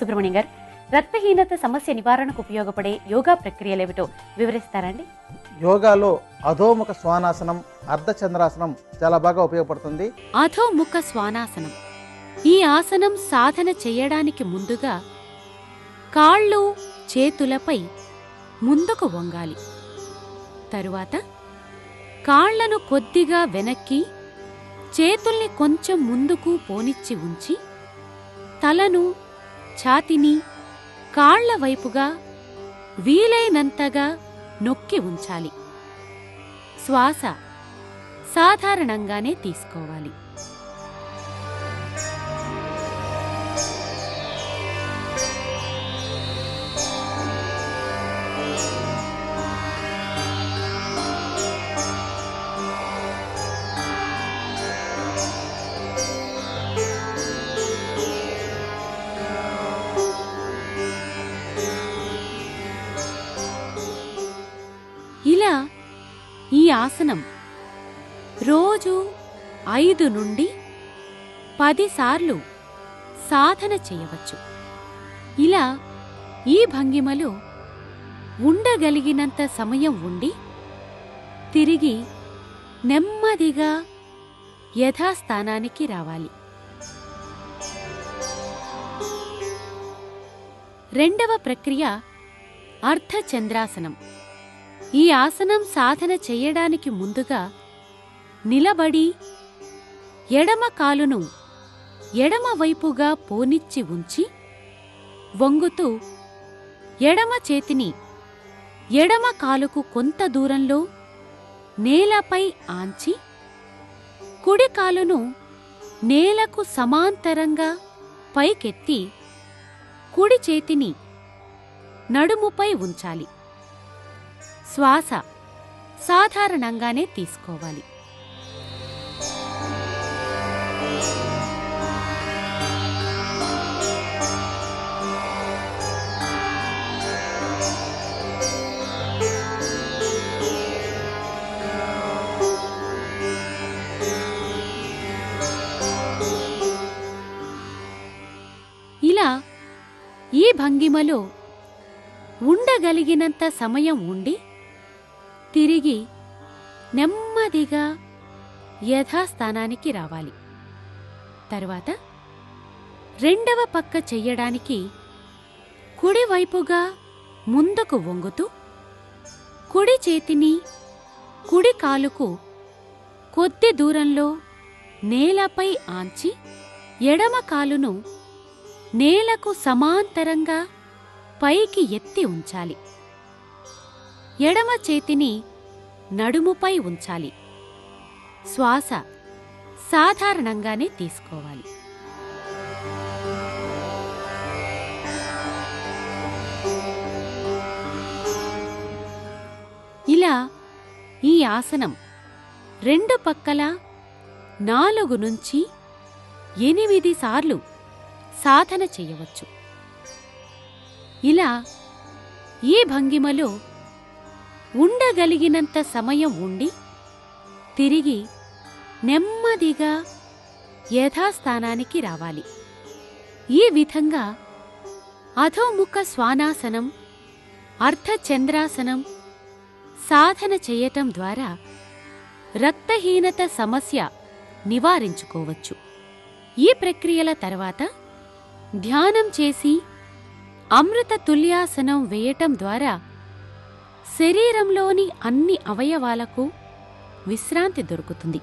సుబ్రహ్మణ్యం గారు రక్తహీనత సమస్య నివారణకు ఉపయోగపడే యోగా ప్రక్రియలేమిటో వివరిస్తారండి. యోగాలో అధోముఖ శ్వానాసనం అర్ధచంద్రాసనం చాలా బాగా ఉపయోగపడుతుంది. అధోముఖ శ్వానాసనం. ఈ ఆసనం సాధన చెయ్యడానికి ముందుగా కాళ్ళు చేతులపై ముందుకు వంగాలి. తరువాత కాళ్ళను కొద్దిగా వెనక్కి చేతుల్ని కొంచెం ముందుకు పోనిచ్చి ఉంచి తలను ఛాతిని కాళ్ళ వైపుగా వీలైనంతగా నొక్కి ఉంచాలి. శ్వాస సాధారణంగానే తీసుకోవాలి. ఇలా ఈ ఆసనం రోజు ఐదు నుండి పదిసార్లు సాధన చేయవచ్చు. ఇలా ఈ భంగిమలో ఉండగలిగినంత సమయం ఉండి తిరిగి నెమ్మదిగా యథాస్థానానికి రావాలి. రెండవ ప్రక్రియ అర్ధచంద్రాసనం. ఈ ఆసనం సాధన చెయ్యడానికి ముందుగా నిలబడి ఎడమ కాలును ఎడమ వైపుగా పోనిచ్చి ఉంచి వంగుతూ ఎడమ చేతిని ఎడమ కాలుకు కొంత దూరంలో నేలపై ఆంచి కుడి కాలును నేలకు సమాంతరంగా పైకెత్తి కుడి చేతిని నడుముపై ఉంచాలి. శ్వాస సాధారణంగానే తీసుకోవాలి. ఇలా ఈ భంగిమలో ఉండగలిగినంత సమయం ఉండి తిరిగి నెమ్మదిగా యథాస్థానానికి రావాలి. తరువాత రెండవ పక్క చెయ్యడానికి కుడివైపుగా ముందుకు వంగుతూ కుడి చేతిని కుడి కాలుకు కొద్ది దూరంలో నేలపై ఆంచి ఎడమ కాలును నేలకు సమాంతరంగా పైకి ఎత్తి ఉంచాలి. ఎడమ చేతిని నడుముపై ఉంచాలి. శ్వాస సాధారణంగానే తీసుకోవాలి. ఇలా ఈ ఆసనం రెండు పక్కల నాలుగు నుంచి ఎనిమిది సార్లు సాధన చేయవచ్చు. ఇలా ఈ భంగిమలో ఉండగలిగినంత సమయం ఉండి తిరిగి నెమ్మదిగా యథాస్థానానికి రావాలి. ఈ విధంగా అధోముఖ శ్వానాసనం అర్ధచంద్రాసనం సాధన చేయటం ద్వారా రక్తహీనత సమస్య నివారించుకోవచ్చు. ఈ ప్రక్రియల తర్వాత ధ్యానం చేసి అమృత తుల్యాసనం వేయటం ద్వారా శరీరంలోని అన్ని అవయవాలకు విశ్రాంతి దొరుకుతుంది.